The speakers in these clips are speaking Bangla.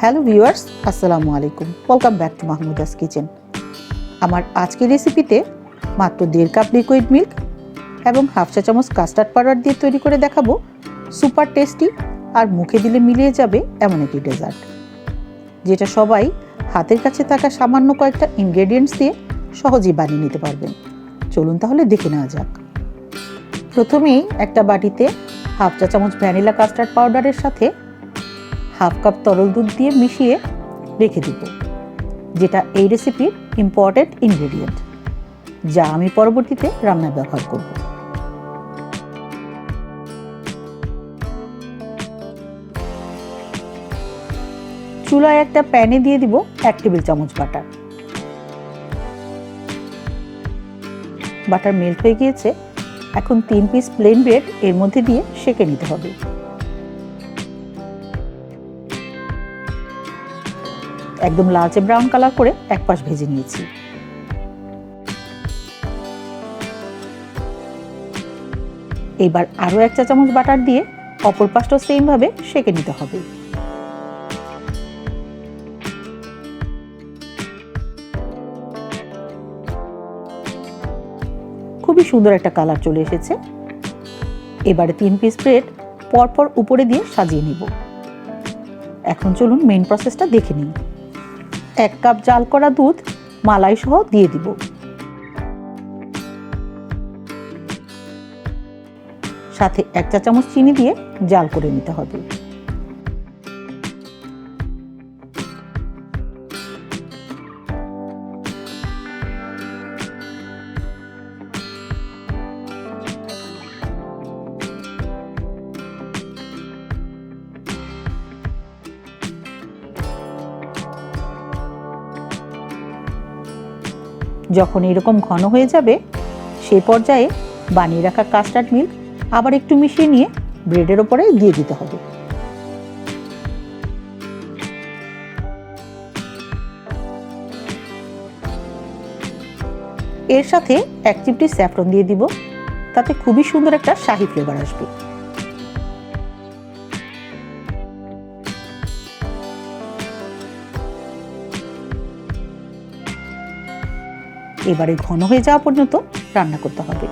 হ্যালো ভিউয়ার্স, আসসালামু আলাইকুম। Welcome back to Mahmuda's kitchen আমার আজকের রেসিপিতে মাত্র দেড় কাপ লিকুইড মিল্ক এবং হাফ চা চামচ কাস্টার্ড পাউডার দিয়ে তৈরি করে দেখাবো। সুপার টেস্টি আর মুখে দিলে মিলিয়ে যাবে এমন একটি ডেজার্ট যেটা সবাই হাতের কাছে থাকা সামান্য কয়েকটা ইনগ্রেডিয়েন্টস দিয়ে সহজেই বানিয়ে নিতে পারবেন। চলুন তাহলে দেখে নেওয়া যাক। প্রথমেই একটা বাটিতে হাফ চা চামচ ভ্যানিলা কাস্টার্ড পাউডারের সাথে হাফ কাপ তরল দুধ দিয়ে মিশিয়ে রেখে দিব, যেটা এই রেসিপির ইম্পর্ট্যান্ট ইনগ্রেডিয়েন্ট যা আমি পরবর্তীতে রান্নায় ব্যবহার করব। চুলায় একটা প্যানে দিয়ে দিব এক টেবিল চামচ বাটার। বাটার মেল্ট হয়ে গিয়েছে, এখন তিন পিস প্লেন ব্রেড এর মধ্যে দিয়ে সেকে নিতে হবে। একদম লালচে ব্রাউন কালার করে এক পাশ ভেজে নিয়েছি। এবার আরও এক চা চামচ বাটার দিয়ে অপর পাশটাও সেমভাবে সেকে নিতে হবে। খুবই সুন্দর একটা কালার চলে এসেছে। এবারে তিন পিস ব্রেড পরপর উপরে দিয়ে সাজিয়ে নিব। এখন চলুন মেইন প্রসেসটা দেখে নিই। এক কাপ জাল করা দুধ মালাই সহ দিয়ে দিব। সাথে এক চা চামচ চিনি দিয়ে জাল করে নিতে হবে। যখন এরকম ঘন হয়ে যাবে সেই পর্যায়ে বানিয়ে রাখা কাস্টার্ড মিল্ক আবার একটু মিশিয়ে নিয়ে ব্রেডের ওপরে দিয়ে দিতে হবে। এর সাথে এক চিমটি স্যাফরন দিয়ে দিব, তাতে খুবই সুন্দর একটা শাহি ফ্লেভার আসবে। এবারে ঘন হয়ে যাওয়া পর্যন্ত রান্না করতে হবে।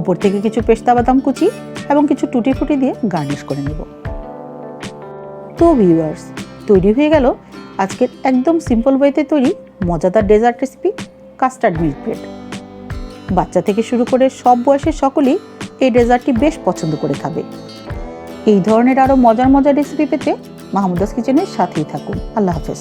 উপর থেকে কিছু পেস্তা বাদাম কুচি এবং কিছু টুটি ফুটি দিয়ে গার্নিশ করে নেব। তো ভিউয়ার্স তৈরি হয়ে গেল আজকের একদম সিম্পল ওয়েতে তৈরি মজাদার dessert recipe custard milk bread বাচ্চা থেকে শুরু করে সব বয়সের সকলেই এই ডেজার্টটি বেশ পছন্দ করে খাবে। এই ধরনের আরও মজার মজার রেসিপি পেতে মাহমুদাস কিচেনের সাথেই থাকুন। আল্লাহ হাফেজ।